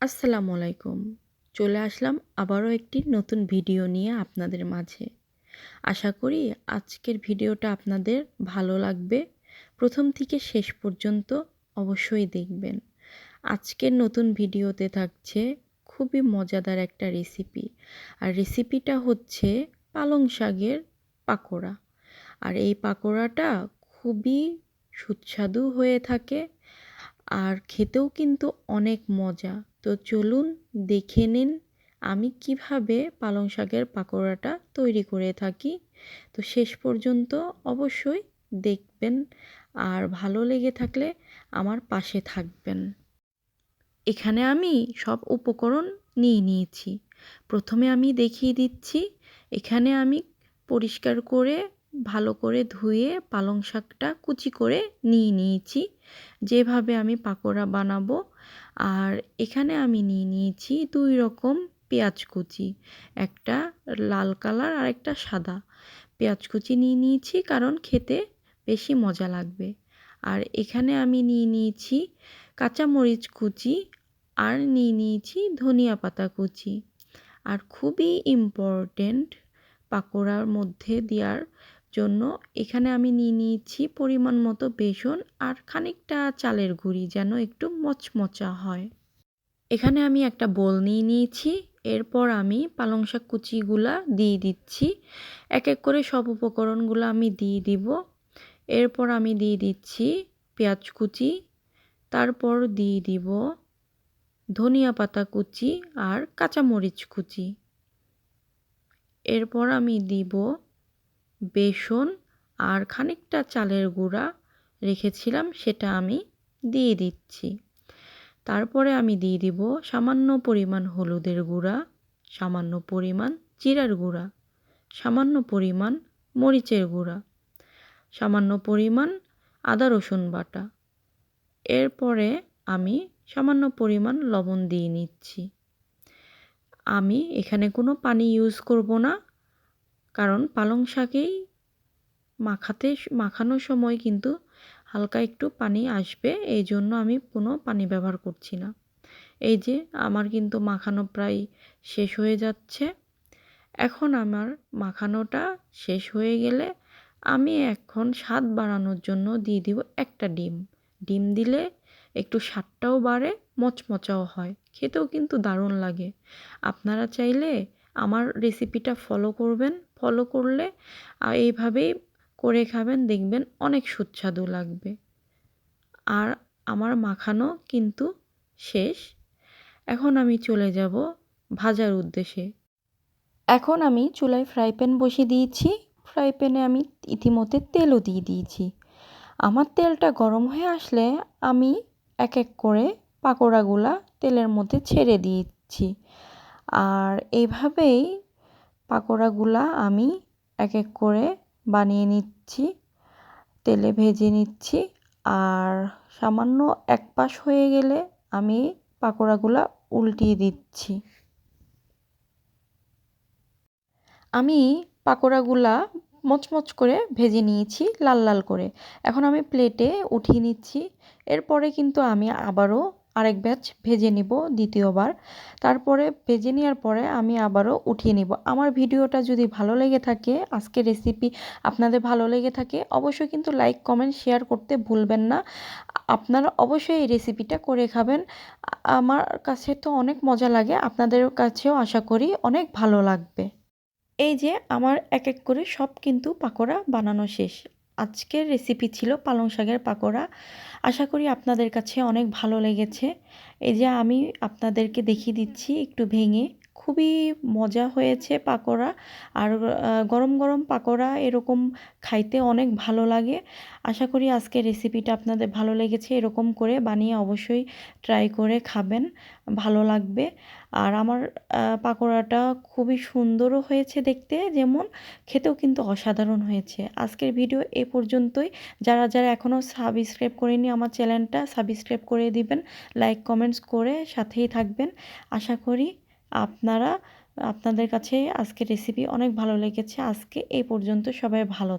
আসসালামু আলাইকুম। চলে আসলাম আবারও একটি নতুন ভিডিও নিয়ে আপনাদের মাঝে। আশা করি আজকের ভিডিওটা আপনাদের ভালো লাগবে। প্রথম থেকে শেষ পর্যন্ত অবশ্যই দেখবেন। আজকের নতুন ভিডিওতে থাকছে খুবই মজাদার একটা রেসিপি। আর রেসিপিটা হচ্ছে পালং শাকের পাকোড়া। আর এই পাকোড়াটা খুবই সুস্বাদু হয়ে থাকে। আর খেতেও কিন্তু অনেক মজা। তো চলুন দেখে নিন আমি কীভাবে পালং শাকের পাকোড়াটা তৈরি করে থাকি। তো শেষ পর্যন্ত অবশ্যই দেখবেন আর ভালো লেগে থাকলে আমার পাশে থাকবেন। এখানে আমি সব উপকরণ নিয়ে নিয়েছি। প্রথমে আমি দেখিয়ে দিচ্ছি, এখানে আমি পরিষ্কার করে, ভালো করে ধুয়ে পালং শাকটা কুচি করে নিয়ে নিয়েছি। যেভাবে আমি পাকোড়া বানাবো আর এখানে আমি নিয়ে নিয়েছি দুই রকম পেঁয়াজ কুচি, একটা লাল কালার আর একটা সাদা। পেঁয়াজ কুচি নিয়ে নিয়েছি কারণ খেতে বেশি মজা লাগবে। আর এখানে আমি নিয়ে নিয়েছি কাঁচামরিচ কুচি আর নিয়ে নিয়েছি ধনিয়া পাতা কুচি। আর খুবই ইম্পর্টেন্ট পাকোড়ার মধ্যে দেওয়ার জন্য এখানে আমি নিয়ে নিয়েছি পরিমাণ মতো বেসন আর খানিকটা চালের গুঁড়ি যেন একটু মচমচা হয়। এখানে আমি একটা বোল নিয়ে নিয়েছি, এরপর আমি পালং শাক কুচিগুলা দিয়ে দিচ্ছি। এক এক করে সব উপকরণগুলো আমি দিয়ে দিব। এরপর আমি দিয়ে দিচ্ছি পেঁয়াজ কুচি, তারপর দিয়ে দিব ধনিয়া পাতা কুচি আর কাঁচামরিচ কুচি। এরপর আমি দিব বেসন আর খানিকটা চালের গুঁড়া রেখেছিলাম, সেটা আমি দিয়ে দিচ্ছি। তারপরে আমি দিয়ে দিব সামান্য পরিমাণ হলুদের গুঁড়া, সামান্য পরিমাণ জিরার গুঁড়া, সামান্য পরিমাণ মরিচের গুঁড়া, সামান্য পরিমাণ আদা রসুন বাটা। এরপরে আমি সামান্য পরিমাণ লবণ দিয়ে নিচ্ছি। আমি এখানে কোনো পানি ইউজ করব না কারণ পালং শাকেই মাখাতে মাখানোর সময় কিন্তু হালকা একটু পানি আসবে, এই জন্য আমি কোনো পানি ব্যবহার করছি না। এই যে আমার কিন্তু মাখানো প্রায় শেষ হয়ে যাচ্ছে। এখন আমার মাখানোটা শেষ হয়ে গেলে আমি এখন স্বাদ বাড়ানোর জন্য দিয়ে দিব একটা ডিম। ডিম দিলে একটু স্বাদটাও বাড়ে, মচমচাও হয়। খেতেও কিন্তু দারুণ লাগে। আপনারা চাইলে আমার রেসিপিটা ফলো করবেন। ফলো করলে এইভাবেই করে খাবেন, দেখবেন অনেক সুস্বাদু লাগবে। আর আমার মাখানো কিন্তু শেষ। এখন আমি চলে যাব ভাজার উদ্দেশ্যে। এখন আমি চুলায় ফ্রাই প্যান বসিয়ে দিয়েছি। ফ্রাই প্যানে আমি ইতিমধ্যে তেলও দিয়ে দিয়েছি। আমার তেলটা গরম হয়ে আসলে আমি এক এক করে পাকোড়াগুলা তেলের মধ্যে ছেড়ে দিচ্ছি আর এইভাবেই পাকোড়াগুলা আমি এক এক করে বানিয়ে নিচ্ছি, তেলে ভেজে নিচ্ছি। আর সামান্য এক পাশ হয়ে গেলে আমি পাকোড়াগুলা উল্টিয়ে দিচ্ছি। আমি পাকোড়াগুলা মচমচ করে ভেজে নিয়েছি লাল লাল করে। এখন আমি প্লেটে উঠিয়ে নিচ্ছি। এরপরে কিন্তু আমি আবারও আরেক ব্যাচ ভেজে নিব দ্বিতীয়বার। তারপরে ভেজে নেওয়ার পরে আমি আবারও উঠিয়ে নিব। আমার ভিডিওটা যদি ভালো লেগে থাকে আজকে রেসিপি আপনাদের ভালো লেগে থাকে, অবশ্যই কিন্তু লাইক কমেন্ট শেয়ার করতে ভুলবেন না। আপনারা অবশ্যই এই রেসিপিটা করে খাবেন। আমার কাছে তো অনেক মজা লাগে, আপনাদের কাছেও আশা করি অনেক ভালো লাগবে। এই যে, আমার এক এক করে সব কিন্তু পাকোড়া বানানো শেষ। আজকের রেসিপি ছিল পালং শাকের পাকোড়া। আশা করি আপনাদের কাছে অনেক ভালো লেগেছে। এই যে আমি আপনাদেরকে দেখিয়ে দিচ্ছি একটু ভেঙে। খুবই মজা হয়েছে পাকোড়া। আর গরম গরম পাকোড়া এরকম খাইতে অনেক ভালো লাগে। আশা করি আজকের রেসিপিটা আপনাদের ভালো লেগেছে, এরকম করে বানিয়ে অবশ্যই ট্রাই করে খাবেন, ভালো লাগবে। আর আমার পাকোড়াটা খুবই সুন্দরও হয়েছে দেখতে, যেমন খেতেও কিন্তু অসাধারণ হয়েছে। আজকের ভিডিও এ পর্যন্তই। যারা যারা এখনও সাবস্ক্রাইব করেনি আমার চ্যানেলটা সাবস্ক্রাইব করে দিবেন লাইক কমেন্টস করে সাথেই থাকবেন। আশা করি আপনারা আপনাদের কাছে আজকে রেসিপি অনেক ভালো লেগেছে। আজকে এই পর্যন্ত সবাই ভালো